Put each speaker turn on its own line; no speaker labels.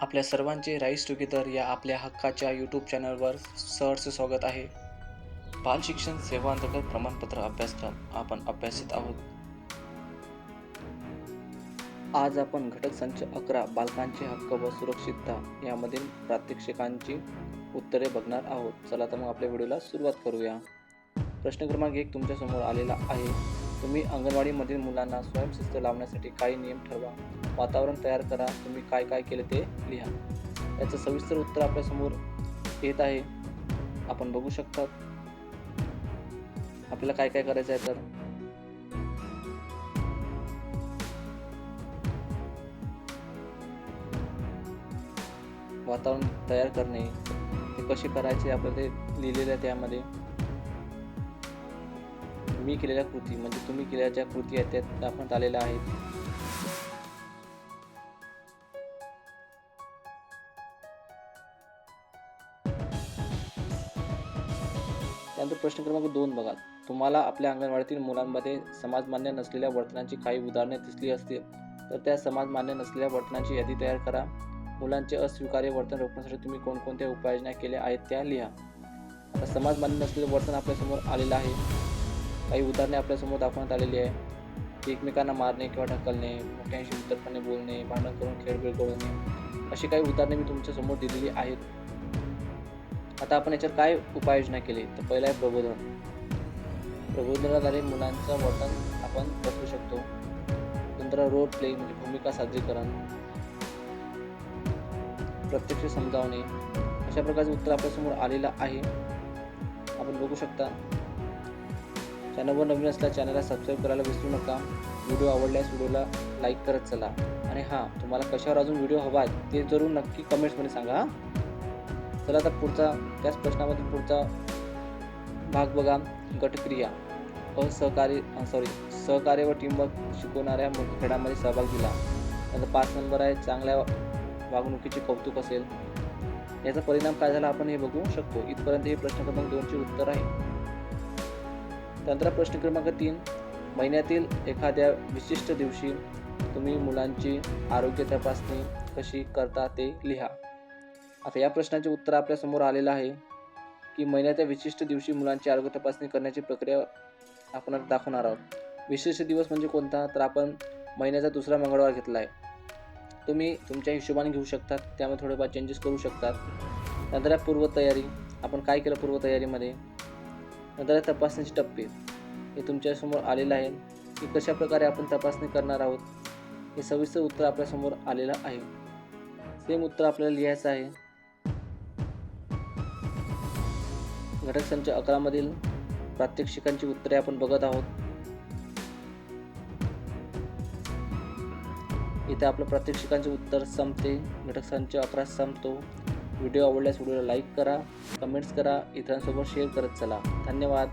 आपल्या सर्वांचे rice together या आपल्या हक्काच्या यूट्यूब चॅनलवर सहर्ष स्वागत आहे. बाल शिक्षण सेवा अंतर्गत प्रमाणपत्र अभ्यासक्रम आपण अभ्यासित आहोत. आज आपण घटक संच अकरा बालकांचे हक्क व सुरक्षितता यामधील प्रात्यक्षिकांची उत्तरे बघणार आहोत. चला तर मग आपल्या व्हिडिओला सुरुवात करूया. प्रश्न क्रमांक एक तुमच्यासमोर आलेला आहे. तुम्ही अंगणवाडीमधील मुलांना स्वयंशिस्त लावण्यासाठी काही नियम ठरवा. वातावरण तयार करा. तुम्ही काय काय केले ते लिहा. याचं सविस्तर उत्तर आपल्यासमोर येत आहे. आपण बघू शकतात. आपल्याला काय काय करायचं आहे तर? वातावरण तयार करणे. ते कसे करायचे? आपल्याला ते लिहिलेलं आहे त्यामध्ये. मी केलेल्या कृती म्हणजे तुम्ही केलेल्या ज्या कृती आहेत त्या दाखवण्यात आलेल्या आहेत. त्यानंतर प्रश्न क्रमांक दोन बघा. तुम्हाला आपल्या अंगणवाडीतील मुलांमध्ये समाजमान्य नसलेल्या वर्तनाची काही उदाहरणे दिसली असतील तर त्या समाजमान्य नसलेल्या वर्तनाची यादी तयार करा. मुलांचे अस्वीकार्य वर्तन रोखण्यासाठी तुम्ही कोणकोणत्या उपाययोजना केल्या आहेत त्या लिहा. आता समाजमान्य नसलेले वर्तन आपल्यासमोर आलेलं आहे. काही उदाहरणे आपल्यासमोर दाखवण्यात आलेली आहे. एकमेकांना मारणे किंवा ढकलणे मोठ्यांशी उद्धटपणे बोलणे भांडण करून खेळ करणे अशी काही उदाहरणे मी तुमच्यासमोर दिलेली आहेत. आता आपण याच्यावर काय उपाययोजना केली? तर पहिला आहे प्रबोधन. प्रबोधनाद्वारे मुलांचं वर्तन आपण बसवू शकतो. नंतर रोल प्ले म्हणजे भूमिका सादरीकरण प्रत्यक्ष समजावणे अशा प्रकारचे उत्तर आपल्यासमोर आलेलं आहे. आपण बघू शकता. चॅनलवर नवीन असल्या चॅनलला सबस्क्राईब करायला विसरू नका. व्हिडिओ आवडल्यास व्हिडिओला लाईक करत चला. आणि हां तुम्हाला कशावर अजून व्हिडिओ हवा आहे ते जरूर नक्की कमेंट्समध्ये सांगा हां. चला आता पुढचा त्याच प्रश्नामध्ये पुढचा भाग बघा. गटक्रिया असहकारी सॉरी सहकार्य व टीमवर्क शिकवणाऱ्या खेळामध्ये सहभाग दिला. त्याचा पाच नंबर आहे चांगल्या वागणुकीचे कौतुक असेल. याचा परिणाम काय झाला आपण हे बघू शकतो. इथपर्यंत हे प्रश्न क्रमांक दोनचे उत्तर आहे. त्यानंतर प्रश्न क्रमांक तीन महिन्यातील एखाद्या विशिष्ट दिवशी तुम्ही मुलांची आरोग्य तपासणी कशी करता ते लिहा. आता या प्रश्नाचे उत्तर आपल्यासमोर आलेलं आहे की महिन्याच्या विशिष्ट दिवशी मुलांची आरोग्य तपासणी करण्याची प्रक्रिया आपण दाखवणार आहोत. विशिष्ट दिवस म्हणजे कोणता? तर आपण महिन्याचा दुसरा मंगळवार घेतला आहे. तुम्ही तुमच्या हिशोबाने घेऊ शकतात. त्यामध्ये थोडेफार चेंजेस करू शकतात. नंतर पूर्वतयारी. आपण काय केलं पूर्वतयारीमध्ये? नंतर तपासणीचे टप्पे. हे तुमच्यासमोर आलेलं आहे. की कशा प्रकारे आपण तपासणी करणार आहोत? हे सविस्तर उत्तर आपल्यासमोर आलेलं आहे. सेम उत्तर आपल्याला लिहायचं आहे. घटक संच अकरामधील प्रात्यक्षिकांची उत्तरे आपण बघत आहोत. इथे आपलं प्रात्यक्षिकांचे उत्तर संपते. घटक संच अकरा संपतो. व्हिडिओ आवडल्यास व्हिडिओला लाईक करा कमेंट्स करा इतरांसोबत शेअर करत चला. धन्यवाद.